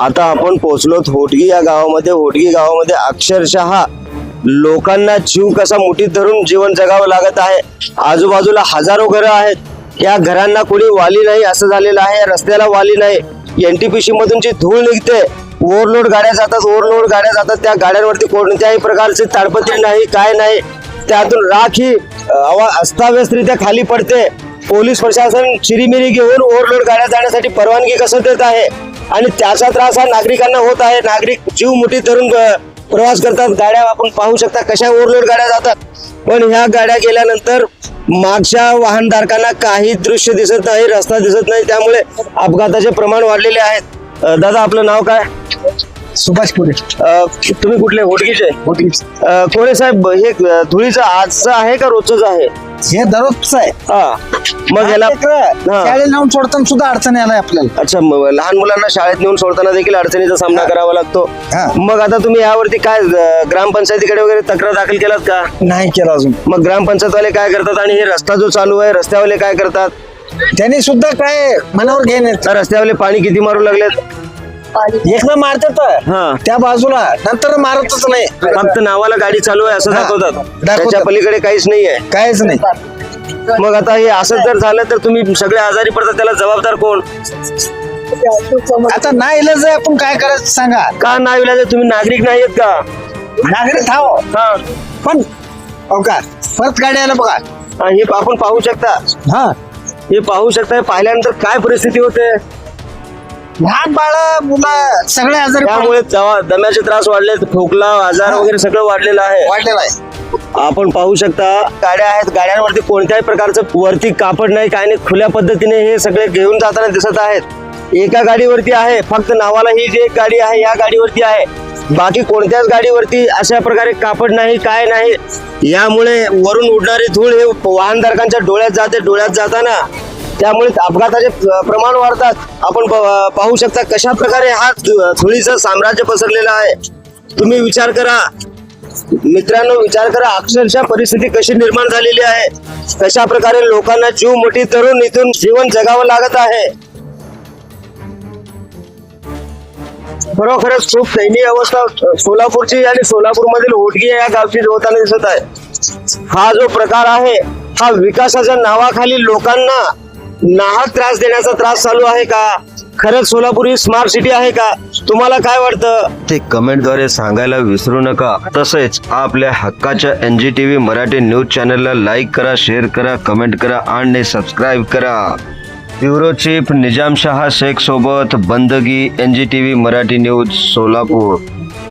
आता आपण पोहोचलो होटगी या गावामध्ये. होटगी गावामध्ये अक्षरशः लोकांना जीव कसा मुठीत धरून जीवन जगावं लागत आहे. आजूबाजूला हजारो घरं आहेत. या घरांना कोणी वाली नाही असं झालेलं आहे. रस्त्याला वाली नाही. एनटीपीसी मधून जी धूळ निघते ओव्हरलोड गाड्या जातात ओव्हरलोड गाड्या जातात त्या गाड्यांवरती कोणत्याही प्रकारचे ताडपत्री नाही काय नाही. त्यातून राख ही अस्ताव्यस्तरित्या खाली पडते. पोलीस प्रशासन चिरीमिरी घेऊन ओव्हरलोड गाड्या जाण्यासाठी परवानगी कसं देत आहे? आणि त्याचा त्रास हा नागरिकांना होत आहे. नागरिक जीव मुठीत धरून प्रवास करतात. गाड्या आपण पाहू शकता कशा ओव्हरलोड गाड्या जातात. पण ह्या गाड्या गेल्यानंतर मागच्या वाहनधारकांना काही दृश्य दिसत नाही रस्ता दिसत नाही. त्यामुळे अपघाताचे प्रमाण वाढलेले आहेत. दादा आपलं नाव काय? सुभाष पुरे. अ, तुम्ही कुठले? होटगीचे अ, कोळे साहेब हे धुळीचं आजचं आहे का रोजच आहे? हे दररोजच आहे. हा. मग याला हा. शाळेला नेऊन सोडताना सुद्धा अडचण आलाय आपल्याला. अच्छा मग लहान मुलांना शाळेत नेऊन सोडताना देखील अडचणीचा सामना करावा लागतो. हा. मग आता तुम्ही यावरती काय अ, ग्रामपंचायतीकडे वगैरे तक्रार दाखल केलात का? नाही केलं अजून. मग ग्रामपंचायतवाले काय करतात आणि हे रस्ता जो चालू आहे रस्त्यावाले काय करतात? त्यांनी सुद्धा काय मनावर घेणे त्या रस्त्यावाले पाणी किती मारू लागलेत? एकदा मारतात हा. त्या बाजूला. नंतर मारतच नाही. फक्त नावाला गाडी चालू आहे असं हा. दाखवतात. दाखवतात. त्याच्या पलीकडे काहीच नाहीये. काहीच नाही. मग आता हे असं जर झालं तर तुम्ही सगळे आजारी पडतात त्याला जबाबदार कोण? आता नाही इलाज आहे आपण काय करायचं सांगा? का नाही तुम्ही नागरिक नाही आहेत का? नागरिक थाव हा. पण हो का परत गाडी आला बघा. हा, हे आपण पाहू शकता. हा. हे पाहू शकता हे पाहिल्यानंतर काय परिस्थिती होते? लहान बाळ मुलं सगळे आजारी पडले. त्यामुळे दम्याचे त्रास वाढले खोकला आजार. वगैरे सगळं वाढलेलं आहे. वाढलेला आहे. आपण पाहू शकता गाड्या आहेत गाड्यांवरती कोणत्याही प्रकारचं वरती कापड नाही काय नाही खुल्या पद्धतीने हे सगळे घेऊन जाताना दिसत आहेत. एका गाडीवरती आहे फक्त नावाला ही जी एक गाडी आहे या गाडीवरती आहे. बाकी कोणत्याच गाडीवरती अशा प्रकारे कापड नाही काय नाही. यामुळे वरून उडणारी धूळ हे वाहनधारकांच्या डोळ्यात जाते डोळ्यात जाताना त्यामुळे अपघाताचे प्रमाण वाढतात. आपण प- पाहू शकता कशा प्रकारे हा धुळीचं साम्राज्य पसरलेलं आहे. तुम्ही विचार करा. मित्रांनो विचार करा अक्षरशः परिस्थिती कशी निर्माण झालेली आहे? कशा प्रकारे लोकांना जीव मोठी तरुण इथून जीवन जगावं लागत आहे? खरोखरच खूप दयनीय अवस्था सोलापूरची आणि सोलापूर मधील होटगी या गावची होताना दिसत आहे. हा जो प्रकार आहे हा विकासाच्या नावाखाली लोकांना नाहक त्रास देण्याचा त्रास चालू आहे का? खरंच सोलापूर ही स्मार्ट सिटी आहे का? तुम्हाला काय वाटतं? ते कमेंटद्वारे सांगायला विसरू नका. तसेच आपल्या हक्काच्या N G T V Marathi news चॅनलला लाईक करा शेअर करा कमेंट करा आणि सबस्क्राईब करा. ब्युरो चीफ निजामशहा शेख सोबत बंदगी N G T V Marathi news Solapur.